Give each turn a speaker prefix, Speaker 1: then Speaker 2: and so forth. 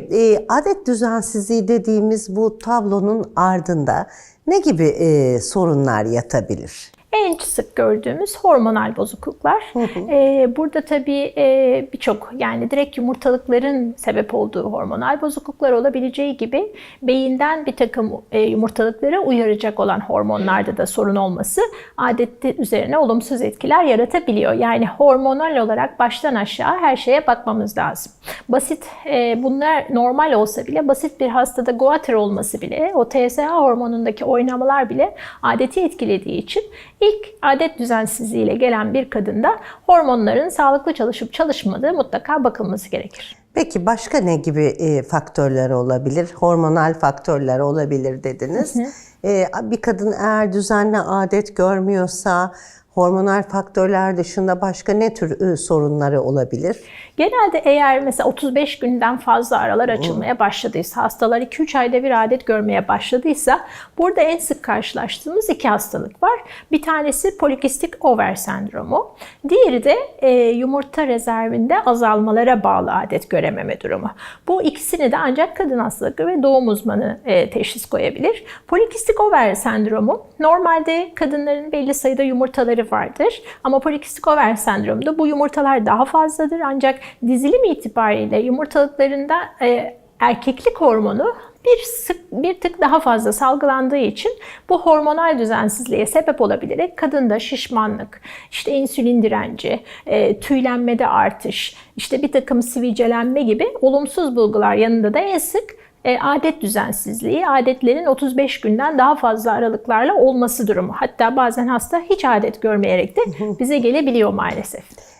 Speaker 1: E, adet düzensizliği dediğimiz bu tablonun ardında ne gibi e, sorunlar yatabilir?
Speaker 2: En sık gördüğümüz hormonal bozukluklar. Ee, burada tabii e, birçok yani direkt yumurtalıkların sebep olduğu hormonal bozukluklar olabileceği gibi beyinden bir takım e, yumurtalıkları uyaracak olan hormonlarda da sorun olması adette üzerine olumsuz etkiler yaratabiliyor. Yani hormonal olarak baştan aşağı her şeye bakmamız lazım. Basit e, bunlar normal olsa bile basit bir hastada goiter olması bile o TSH hormonundaki oynamalar bile adeti etkilediği için ilk adet düzensizliğiyle gelen bir kadında hormonların sağlıklı çalışıp çalışmadığı mutlaka bakılması gerekir.
Speaker 1: Peki başka ne gibi e, faktörler olabilir? Hormonal faktörler olabilir dediniz. E, bir kadın eğer düzenli adet görmüyorsa hormonal faktörler dışında başka ne tür e, sorunları olabilir?
Speaker 2: Genelde eğer mesela 35 günden fazla aralar açılmaya başladıysa, hastalar 2-3 ayda bir adet görmeye başladıysa burada en sık karşılaştığımız iki hastalık var. Bir tanesi polikistik over sendromu. Diğeri de e, yumurta rezervinde azalmalara bağlı adet görememe durumu. Bu ikisini de ancak kadın hastalıkları ve doğum uzmanı e, teşhis koyabilir. Polikistik over sendromu normalde kadınların belli sayıda yumurtaları vardır. Ama polikistik over sendromda bu yumurtalar daha fazladır ancak dizilim itibariyle yumurtalıklarında e, erkeklik hormonu bir sık bir tık daha fazla salgılandığı için bu hormonal düzensizliğe sebep olabilerek kadında şişmanlık, işte insülin direnci, e, tüylenmede artış, işte bir takım sivilcelenme gibi olumsuz bulgular yanında da en sık e, adet düzensizliği, adetlerin 35 günden daha fazla aralıklarla olması durumu. Hatta bazen hasta hiç adet görmeyerek de bize gelebiliyor maalesef.